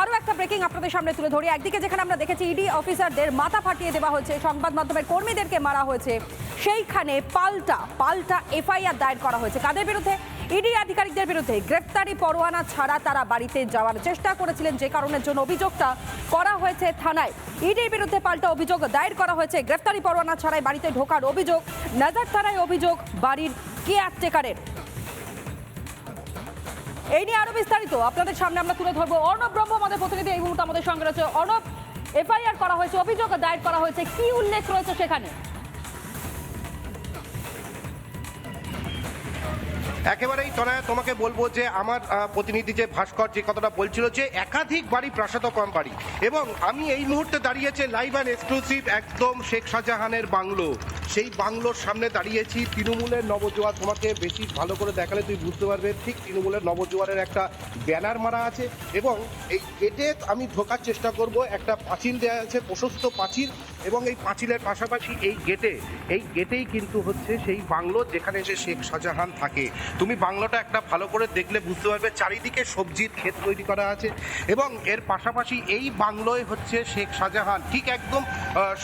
আরও একটা ব্রেকিং আপনাদের সামনে তুলে ধরি। একদিকে যেখানে আমরা দেখেছি ইডি অফিসারদের মাথা ফাটিয়ে দেওয়া হয়েছে, সংবাদ মাধ্যমের কর্মীদেরকে মারা হয়েছে। সেইখানে পাল্টা পাল্টা এফআইআর দায়ের করা হয়েছে। কাদের বিরুদ্ধে? ইডি আধিকারিকদের বিরুদ্ধে। গ্রেপ্তারি পরোয়ানা ছাড়া তারা বাড়িতে যাওয়ার চেষ্টা করেছিলেন, যে কারণের জন্য অভিযোগটা করা হয়েছে থানায়। ইডির বিরুদ্ধে পাল্টা অভিযোগ দায়ের করা হয়েছে। গ্রেপ্তারি পরোয়ানা ছাড়াই বাড়িতে ঢোকার অভিযোগ, নাজার থানায় অভিযোগ, বাড়ির কেয়ারটেকারের। এই নিয়ে আরও বিস্তারিত আপনাদের সামনে আমরা তুলে ধরবো। অর্ণব ব্রহ্ম আমাদের প্রতিনিধি, এই মুহূর্তে আমাদের সঙ্গে রয়েছে অর্ণব এফআইআর করা হয়েছে, অভিযোগ দায়ের করা হয়েছে, কি উল্লেখ রয়েছে সেখানে? একেবারেই তনয়া তোমাকে বলব যে আমার প্রতিনিধি যে ভাস্কর যে কথাটা বলছিল যে একাধিক বাড়ি প্রাসাদ কম বাড়ি এবং আমি এই মুহূর্তে দাঁড়িয়েছি লাইভ অ্যান্ড এক্সক্লুসিভ একদম শেখ শাহজাহানের বাংলো। সেই বাংলোর সামনে দাঁড়িয়েছি, তৃণমূলের নবজোয়ার তোমাকে বেশি ভালো করে দেখালে তুই বুঝতে পারবে, ঠিক তৃণমূলের নবজোয়ারের একটা ব্যানার মারা আছে এবং এই গেটে আমি ঢোকার চেষ্টা করব, একটা পাঁচিল দেওয়া আছে, প্রশস্ত পাঁচিল এবং এই পাঁচিলের পাশাপাশি এই গেটে, এই গেটেই কিন্তু হচ্ছে সেই বাংলো যেখানে যে শেখ শাহজাহান থাকে। তুমি বাংলোটা একটা ভালো করে দেখলে বুঝতে পারবে, চারিদিকে সবজির ক্ষেত তৈরি করা আছে এবং এর পাশাপাশি এই বাংলোয় হচ্ছে শেখ শাহজাহান। ঠিক একদম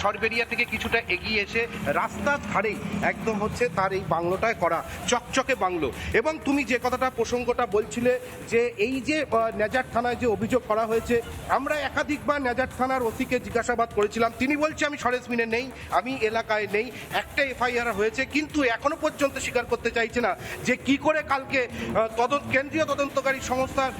সরবেরিয়া থেকে কিছুটা এগিয়ে এসে রাস্তার ধারেই একদম হচ্ছে তার এই বাংলোটায় করা চকচকে বাংলো। এবং তুমি যে কথাটা, প্রসঙ্গটা বলছিলে যে এই যে নেজার থানায় যে অভিযোগ করা হয়েছে, আমরা একাধিকবার নেজার থানার ওসিকে জিজ্ঞাসাবাদ করেছিলাম। তিনি বলছে, আমি সরেজমিনে নেই, আমি এলাকায় নেই একটা এফআইআর হয়েছে, কিন্তু এখনও পর্যন্ত স্বীকার করতে চাইছে না যে কি করে কালকে তদন্ত, কেন্দ্রীয় তদন্তকারী সংস্থার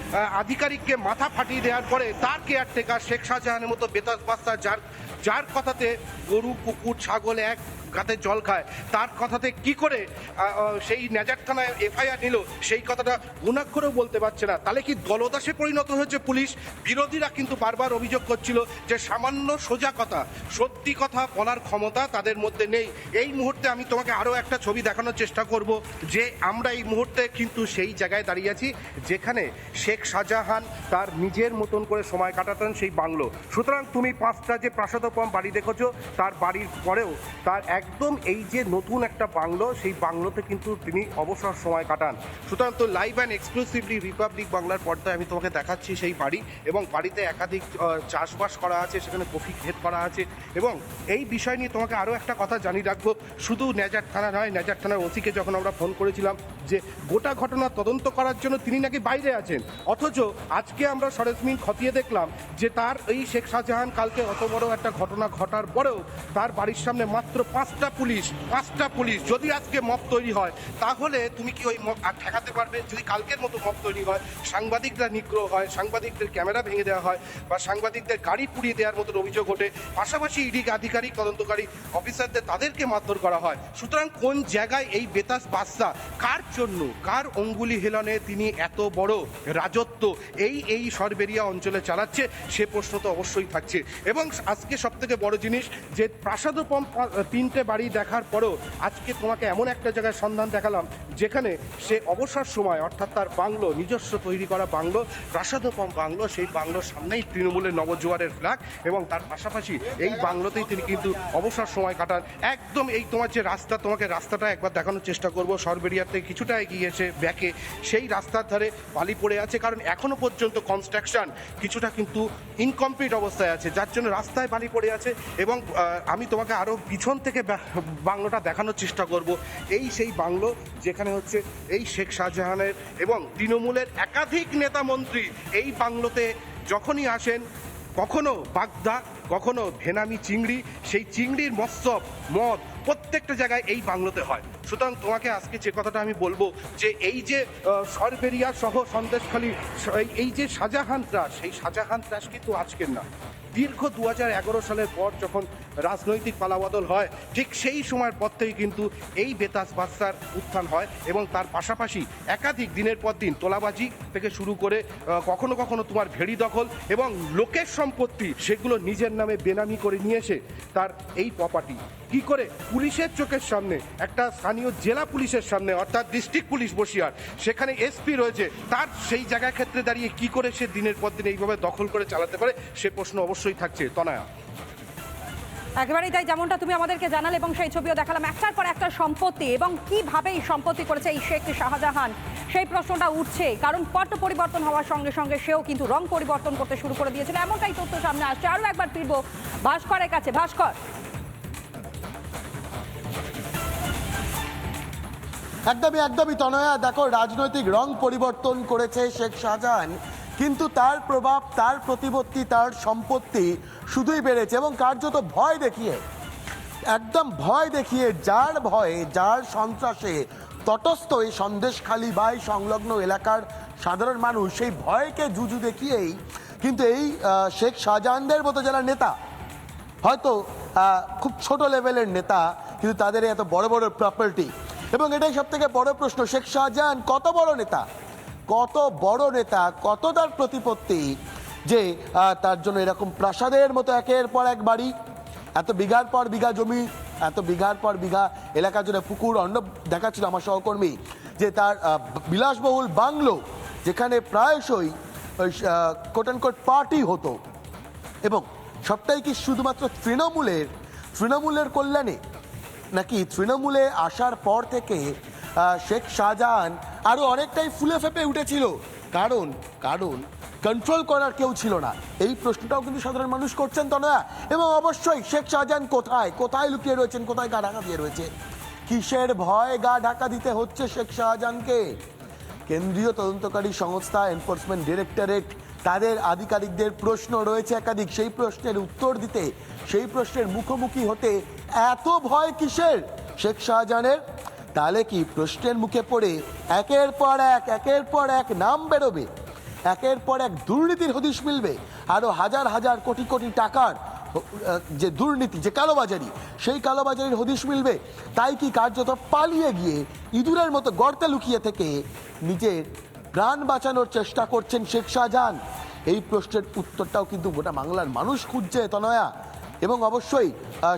আধিকারিককে মাথা ফাটিয়ে দেওয়ার পরে তার কেয়ারটেকার শেখ শাহজাহানের মতো বেতাজ বাস্তা যার যার কথাতে গরু, কুকুর, ছাগল এক গাতে জল খায়। তার কথাতে কি করে সেই নেজার থানায় এফআইআর নিল, সেই কথাটা গুণাক্ষরেও বলতে পারছে না। তাহলে কি দলদাসে পরিণত হয়েছে পুলিশ? বিরোধীরা কিন্তু বারবার অভিযোগ করছিল যে সামান্য সোজা কথা, সত্যি কথা বলার ক্ষমতা তাদের মধ্যে নেই। এই মুহূর্তে আমি তোমাকে আরও একটা ছবি দেখানোর চেষ্টা করব, যে আমরা এই মুহূর্তে কিন্তু সেই জায়গায় দাঁড়িয়ে আছি, যেখানে শেখ শাহজাহান তার নিজের মতন করে সময় কাটাতেন সেই বাংলো। সুতরাং তুমি পাঁচটা যে প্রাসাদোপম বাড়ি দেখেছ, তার বাড়ির পরেও তার একদম এই যে নতুন একটা বাংলো, সেই বাংলোতে কিন্তু তিনি অবসর সময় কাটান। সুতরাং তো লাইভ অ্যান্ড এক্সক্লুসিভলি রিপাবলিক বাংলার পর্দায় আমি তোমাকে দেখাচ্ছি সেই বাড়ি এবং বাড়িতে একাধিক চাষবাস করা আছে, সেখানে কফি ক্ষেত করা আছে এবং এই বিষয় নিয়ে তোমাকে আরও একটা কথা জানিয়ে রাখব। শুধু নেজার থানা নয়, নেজার থানার ওসিকে যখন আমরা ফোন করেছিলাম যে গোটা ঘটনা তদন্ত করার জন্য তিনি নাকি বাইরে আছেন, অথচ আজকে আমরা সরেজমিন খতিয়ে দেখলাম যে তার এই শেখ শাহজাহান কালকে অত বড় একটা ঘটনা ঘটার পরেও তার বাড়ির সামনে মাত্র পাঁচটা পুলিশ পাঁচটা পুলিশ যদি আজকে মব তৈরি হয়, তাহলে তুমি কি ওই মব আর ঠেকাতে পারবে? যদি কালকের মতো মব তৈরি হয়, সাংবাদিকরা নিগ্রহ হয়, সাংবাদিকদের ক্যামেরা ভেঙে দেওয়া হয় বা সাংবাদিকদের গাড়ি পুড়িয়ে দেওয়ার মতন অভিযোগ ওঠে, পাশাপাশি ইডি আধিকারিক, তদন্তকারী অফিসারদের তাদেরকে মারধর করা হয়। সুতরাং কোন জায়গায় এই বেতাস বাদশা কার জন্য? কার অঙ্গুলি হেলনে তিনি এত বড় রাজত্ব? এই এই সরবেরিয়া অঞ্চলে চালাচ্ছে, সে প্রশ্ন তো অবশ্যই থাকছে। এবং আজকে সব থেকে বড় জিনিস যে প্রাসাদোপম পা- তিনটে বাড়ি দেখার পরেও আজকে তোমাকে এমন একটা জায়গায় সন্ধান দেখালাম, যেখানে সে অবসর সময়, অর্থাৎ তার বাংলো, নিজস্ব তৈরি করা বাংলো প্রাসাদোপম বাংলো, সেই বাংলোর সামনেই তৃণমূলের নবজোয়ারের ফ্ল্যাগ এবং তার পাশাপাশি এই বাংলোতেই তিনি কিন্তু অবসর সময় কাটান। একদম এই তোমার যে রাস্তা, তোমাকে রাস্তাটা একবার দেখানোর চেষ্টা করব। সরবেরিয়াতে কিছুটা এগিয়ে এসে ব্যাকে সেই রাস্তার ধারে বালি পড়ে আছে, কারণ এখনও পর্যন্ত কনস্ট্রাকশন কিছুটা কিন্তু ইনকমপ্লিট অবস্থায় আছে, যার জন্য রাস্তায় বালি পড়ে আছে এবং আমি তোমাকে আরও পিছন থেকে বাংলোটা দেখানোর চেষ্টা করব। এই সেই বাংলো যেখানে হচ্ছে এই শেখ শাহজাহানের এবং তৃণমূলের একাধিক নেতা মন্ত্রী এই বাংলোতে যখনই আসেন, কখনো বাগদা, কখনো ভেনামি চিংড়ি, সেই চিংড়ির মৎসব, মদ প্রত্যেকটা জায়গায় এই বাংলোতে হয়। সুতরাং তোমাকে আজকে যে কথাটা আমি বলব যে এই যে সরবেরিয়া সহ সন্দেশখালী এই- এই যে শাহজাহান ত্রাস, সেই শাহজাহান ত্রাস কিন্তু আজকের না। দীর্ঘ দু সালের পর যখন রাজনৈতিক পালাবদল হয়, ঠিক সেই সময়ের পর থেকে কিন্তু এই বেতাস বাদশার উত্থান হয় এবং তার পাশাপাশি একাধিক দিনের পর দিন তোলাবাজি থেকে শুরু করে কখনো কখনো তোমার ভেড়ি দখল এবং লোকের সম্পত্তি সেগুলো নিজের নামে বেনামি করে নিয়ে এসে তার এই প্রপার্টি কি করে? পুলিশের চোখের সামনে, একটা স্থানীয় জেলা পুলিশের সামনে, অর্থাৎ ডিস্ট্রিক্ট পুলিশ বসিয়ার, সেখানে এসপি রয়েছে, তার সেই জায়গার ক্ষেত্রে দাঁড়িয়ে কি করে সে দিনের পর দিন এইভাবে দখল করে চালাতে পারে, সে প্রশ্ন অবশ্যই থাকছে তনয়া। একেবারেই তাই যেমনটা তুমি আমাদেরকে জানালে এবং সেই ছবিও দেখালাম। একটার পর একটা সম্পত্তি এবং কীভাবে এই সম্পত্তি করেছে এই শেখ শাহজাহান সেই প্রশ্নটা উঠছে কারণ পট পরিবর্তন হওয়ার সঙ্গে সঙ্গে সেও কিন্তু রং পরিবর্তন করতে শুরু করে দিয়েছিল। এমনটাই তথ্য সামনে আসছে। আরও একবার ফিরবো ভাস্করের কাছে। ভাস্কর। একদমই একদমই তনয়া। দেখো রাজনৈতিক রং পরিবর্তন করেছে শেখ শাহজাহান। কিন্তু তার প্রভাব, তার প্রতিপত্তি, তার সম্পত্তি শুধুই বেড়েছে এবং কার্যত ভয় দেখিয়ে, একদম ভয় দেখিয়ে যার ভয়ে, যার সন্ত্রাসে তটস্থ এই সন্দেশখালী বা এই সংলগ্ন এলাকার সাধারণ মানুষ সেই ভয়কে জুজু দেখিয়েই কিন্তু এই শেখ শাহজাহানদের মতো যারা নেতা, হয়তো খুব ছোট লেভেলের নেতা, কিন্তু তাদের এত বড় বড় প্রপার্টি এবং এটাই সব থেকে বড় প্রশ্ন, শেখ শাহজাহান কত বড় নেতা? কত বড় নেতা, কত তার প্রতিপত্তি যে তার জন্য এরকম প্রাসাদের মতো একের পর এক বাড়ি। এত বিঘার পর বিঘা জমি, এত বিঘার পর বিঘা এলাকা জুড়ে পুকুর, অন্য দেখাচ্ছিল আমার সহকর্মী যে তার বিলাসবহুল বাংলো যেখানে প্রায়শই কোট কোট পার্টি হতো। এবং সবটাই কি শুধুমাত্র তৃণমূলের তৃণমূলের কল্যাণে? নাকি তৃণমূলে আসার পর থেকে শেখ শাহজাহান আরও অনেকটাই ফুলে ফেপে উঠেছিল। কারণ কারণ কন্ট্রোল করার কেউ ছিল না। এই প্রশ্নটাও কিন্তু সাধারণ মানুষ করছেন তো না এবং অবশ্যই শেখ শাহজাহান কোথায়? কোথায় লুকিয়ে রয়েছেন? কোথায় গা ঢাকা দিয়ে রয়েছে? কিসের ভয় গা ঢাকা দিতে হচ্ছে শেখ শাহজাহানকে? কেন্দ্রীয় তদন্তকারী সংস্থা এনফোর্সমেন্ট ডিরেক্টরেট তাদের আধিকারিকদের প্রশ্ন রয়েছে একাধিক। সেই প্রশ্নের উত্তর দিতে, সেই প্রশ্নের মুখোমুখি হতে এত ভয় কিসের? শেখ শাহজাহানের তাহলে কি প্রশ্নের মুখে পড়ে একের পর এক, একের পর এক নাম বেরোবে? একের পর এক দুর্নীতির হদিশ মিলবে? আরও হাজার হাজার কোটি কোটি টাকার যে দুর্নীতি, যে কালোবাজারি, সেই কালোবাজারির হদিশ মিলবে। তাই কি কার্যত পালিয়ে গিয়ে ইঁদুরের মতো গর্তে লুকিয়ে থেকে নিজের প্রাণ বাঁচানোর চেষ্টা করছেন শেখ শাহজাহান? এই প্রশ্নের উত্তরটাও কিন্তু গোটা বাংলার মানুষ খুঁজছে, তনয়া। এবং অবশ্যই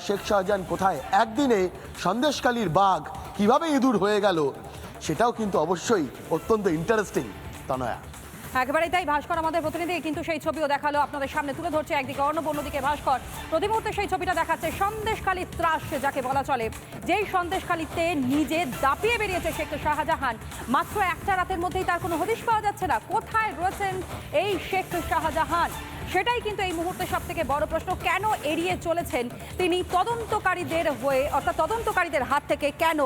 শেখ শাহজাহান কোথায়? একদিনে সন্দেশকালীর বাঘ কীভাবে ইঁদুর হয়ে গেল সেটাও কিন্তু অবশ্যই অত্যন্ত ইন্টারেস্টিং তনয়া। একেবারেই তাই ভাস্কর, আমাদের প্রতিনিধি কিন্তু সেই ছবিও দেখাল, আপনাদের সামনে তুলে ধরছে একদিকে অর্ণব অন্যদিকে ভাস্কর। প্রতি মুহূর্তে সেই ছবিটা দেখাচ্ছে সন্দেশখালী ত্রাস, যাকে বলা চলে। যেই সন্দেশখালীতে নিজে দাপিয়ে বেরিয়েছে শেখ শাহজাহান, মাত্র একটা রাতের মধ্যেই তার কোনো হদিশ পাওয়া যাচ্ছে না। কোথায় রয়েছেন এই শেখ শাহজাহান? সেটাই কিন্তু এই মুহূর্তে সব থেকে বড় প্রশ্ন, কেন এড়িয়ে চলেছেন তিনি তদন্তকারীদের হয়ে, অর্থাৎ তদন্তকারীদের হাত থেকে কেন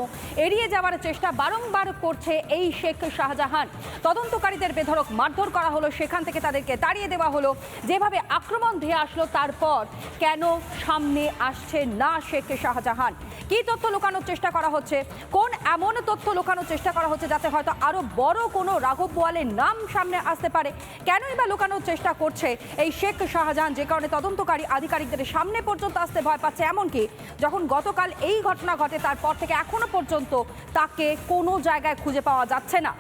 এড়িয়ে যাওয়ার চেষ্টা বারংবার করছে এই শেখ শাহজাহান? তদন্তকারীদের বেধরক মারধর করা হলো, সেখান থেকে তাদেরকে তাড়িয়ে দেওয়া হলো, যেভাবে আক্রমণ ধেয়ে আসলো, তারপর কেন সামনে আসছে না শেখ শাহজাহান? কি তথ্য লুকানোর চেষ্টা করা হচ্ছে? কোন এমন তথ্য লুকানোর চেষ্টা করা হচ্ছে যাতে হয়তো আরও বড় কোনো রাঘব বোয়ালের নাম সামনে আসতে পারে? কেনই বা লুকানোর চেষ্টা করছে এই শেখ শাহজাহান, যে কারণে তদন্তকারী আধিকারিকদের সামনে পর্যন্ত আসতে ভয় পাচ্ছে এমনকি যখন গতকাল এই ঘটনা ঘটে, তারপর থেকে এখনও পর্যন্ত তাকে কোনো জায়গায় খুঁজে পাওয়া যাচ্ছে না।